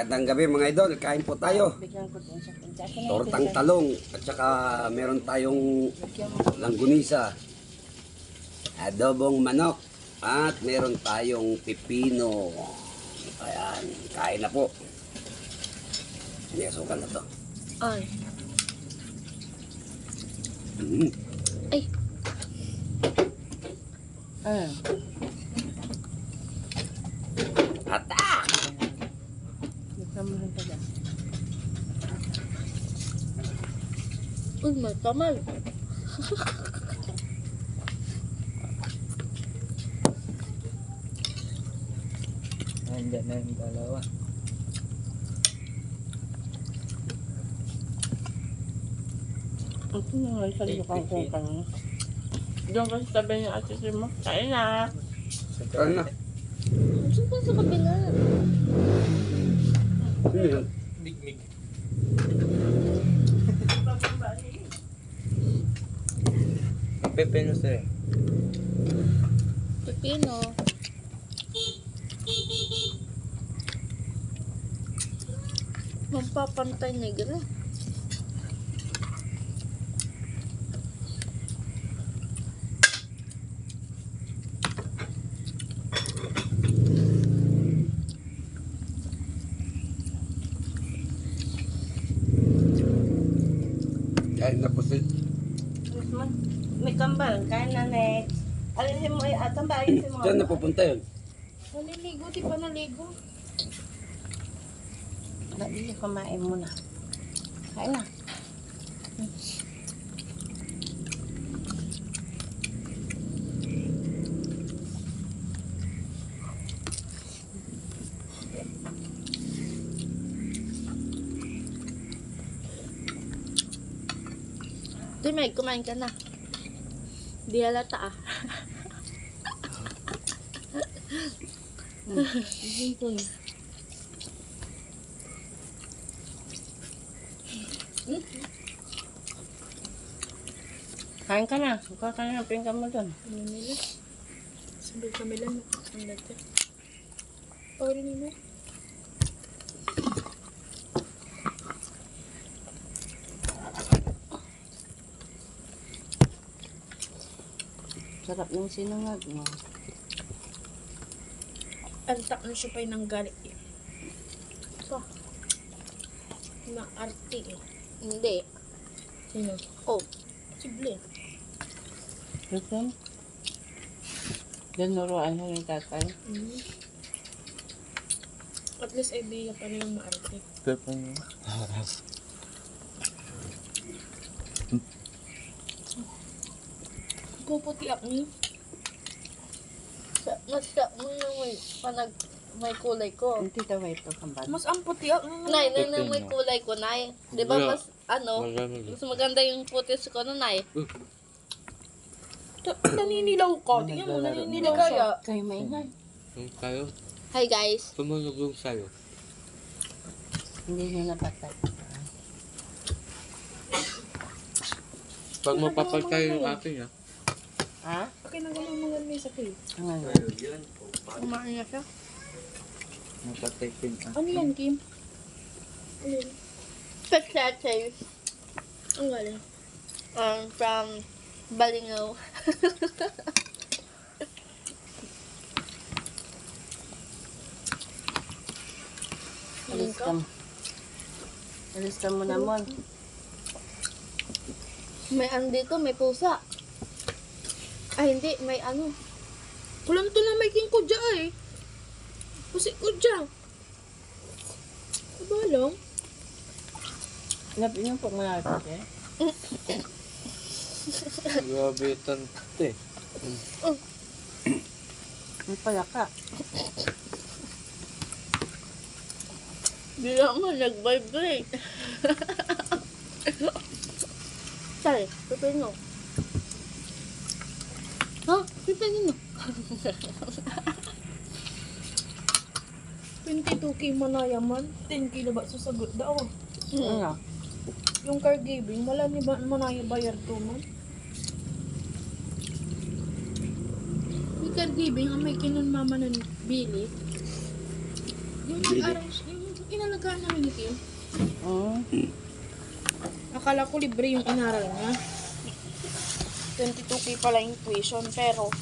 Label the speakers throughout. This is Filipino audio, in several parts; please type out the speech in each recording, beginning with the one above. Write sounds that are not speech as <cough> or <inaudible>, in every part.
Speaker 1: Magandang gabi mga idol, kain po tayo. Tortang talong at saka meron tayong langgunisa. Adobong manok at meron tayong pipino. Ayan, kain na po. Sinasukan na to.
Speaker 2: Ay.
Speaker 1: Mm.
Speaker 2: Ay.
Speaker 3: Ah,
Speaker 2: Uy, may kamal.
Speaker 4: Nandiyan na yung dalawa.
Speaker 3: Ito na nga isa yung kangkong ka na. Diyan kasi tabi niya ate si mo. Kain na.
Speaker 1: Kain na.
Speaker 2: Saan ka sa kabila?
Speaker 1: Ano yun?
Speaker 4: Bigmig. Pepe no sir.
Speaker 2: Pipino. Magpapantay negro.
Speaker 1: Kain
Speaker 3: May kambal. Kain na next. Alisin mo yung atang ba? Alisin mo.
Speaker 1: Diyan na pupunta yun.
Speaker 2: Naliligo, di pa naligo.
Speaker 3: Dali, kumain mo na. Kain na.
Speaker 2: Di, Meg, kumain ka na. Di halata ah.
Speaker 3: Kain ka na. Kakain na pinggan mo doon.
Speaker 2: Ano nila? Sabi kami lang. Ang late. Pwede nila.
Speaker 3: Sarap yung sinangag mo.
Speaker 2: Antak na siya pa yung galit eh. Pa. Na arte eh. Hindi. Sino? Oh. Si Blair.
Speaker 3: Listen. Dinuruan mo yung tatay.
Speaker 2: Mm. At least idea pa na yung maarte.
Speaker 4: Pepe no. <laughs>
Speaker 2: Puputi ako ni. Sa, mas ka, mo yung may, panag, may kulay ko.
Speaker 3: Hindi daw ito kambal.
Speaker 2: Mas ang puti ako. Nay, nay, nay, may kulay ko, nay. Di ba mas, ano, mas maganda yung putis ko na, nay.
Speaker 4: Uh.
Speaker 2: Naninilaw ka. Tingnan mo, naninilaw siya.
Speaker 3: Kayo maingay.
Speaker 4: Kayo,
Speaker 2: Hi, guys.
Speaker 4: tumunog yung sayo.
Speaker 3: Hindi nyo napatay.
Speaker 4: Pag mapapaltay yung akin ah.
Speaker 3: Ha?
Speaker 2: Okay na ganun mga mesa ko eh.
Speaker 3: Ano?
Speaker 2: Kumain na siya.
Speaker 4: Mapatay pin ah.
Speaker 2: Ano yan, Kim? Ano yan? Pagsasays. Ang galing. Um, from Balingaw. <laughs>
Speaker 3: Alis ka mo. Alis ka mo naman.
Speaker 2: May ano dito, may pusa. Ay, hindi, may ano. Kulang to na may king kudya eh. Pusi kudya. Kabalong.
Speaker 3: Nabi niyo pag malapit eh. <laughs>
Speaker 4: Grabe yung tante. <coughs>
Speaker 3: May palaka.
Speaker 2: Di naman, nag-vibrate. <laughs> Sorry, pipino. Ha? Pipino.
Speaker 5: 22k manayaman, 10k na ba susagot daw.
Speaker 3: Ano?
Speaker 5: Yung caregiving, wala ni ba manaya bayar to man?
Speaker 2: Yung caregiving, ang may kinon mama ng Billy. Yung nag-arrange, yung inalagay pinagkaan namin ni Kim.
Speaker 3: Mm.
Speaker 2: Akala ko libre yung inaral niya. 22k pala yung tuition, pero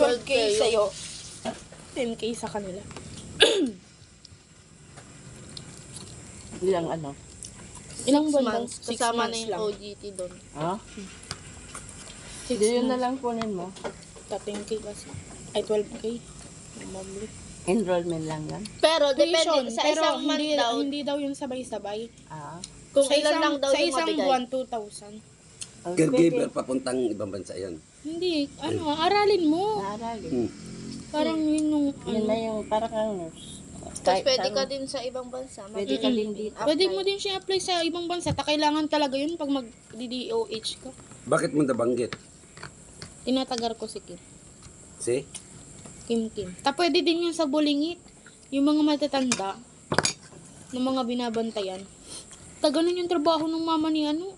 Speaker 2: 12k sa'yo. 10k sa kanila. <clears throat>
Speaker 3: Ilang ano?
Speaker 2: Ilang
Speaker 5: Six
Speaker 2: buwan
Speaker 5: months.
Speaker 2: Six
Speaker 5: Kasama na
Speaker 2: months
Speaker 5: yung
Speaker 2: lang.
Speaker 5: OGT doon.
Speaker 3: Ha?
Speaker 2: Six
Speaker 3: Hindi yun na
Speaker 2: months.
Speaker 3: lang kunin mo.
Speaker 2: Ta 10k kasi. Ay, 12k. Mamali.
Speaker 3: Enrollment lang yan.
Speaker 5: Pero
Speaker 2: Tuition,
Speaker 5: depende sa
Speaker 2: pero
Speaker 5: isang month
Speaker 2: hindi,
Speaker 5: daw.
Speaker 2: hindi daw yun sabay-sabay.
Speaker 3: Ah.
Speaker 5: Kung
Speaker 2: sa
Speaker 5: ilan
Speaker 2: isang,
Speaker 5: lang daw
Speaker 2: sa
Speaker 5: yung
Speaker 2: isang
Speaker 5: mabigay.
Speaker 2: buwan, 2,000.
Speaker 3: Oh,
Speaker 1: Caregiver papuntang ibang bansa yan.
Speaker 2: Hindi, ano, aralin mo.
Speaker 3: Naaralin.
Speaker 1: Hmm.
Speaker 2: Parang yun yung,
Speaker 3: Yun na
Speaker 2: ano,
Speaker 3: yung parang kang nurse.
Speaker 5: Tapos
Speaker 3: Kahit
Speaker 5: pwede
Speaker 3: saan-
Speaker 5: ka din sa ibang bansa.
Speaker 3: Pwede ka din dito.
Speaker 2: pwede mo din siya apply sa ibang bansa. Ta kailangan talaga yun pag mag-DDOH ka.
Speaker 1: Bakit mo nabanggit?
Speaker 2: Tinatagar ko si Kim.
Speaker 1: Si?
Speaker 2: Kim Kim. Ta pwede din yun sa bulingit. Yung mga matatanda na mga binabantayan. Ta ganun yung trabaho ng mama ni ano,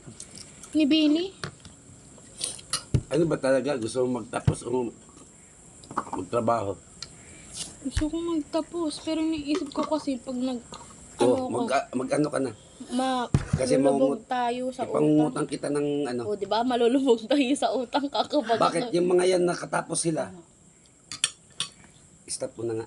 Speaker 2: ni Billy.
Speaker 1: Ano ba talaga? Gusto mo magtapos o magtrabaho?
Speaker 2: Gusto ko magtapos, pero iniisip ko kasi pag nag,
Speaker 1: So,
Speaker 2: ano
Speaker 1: mag,
Speaker 2: ko,
Speaker 1: mag ano ka na?
Speaker 2: ma,
Speaker 1: Kasi
Speaker 2: malulubog tayo sa utang.
Speaker 1: Ipangungutang kita ng ano.
Speaker 2: O, di ba? Malulubog tayo sa utang kakapag.
Speaker 1: Bakit yung mga yan nakatapos sila? Stop mo na nga.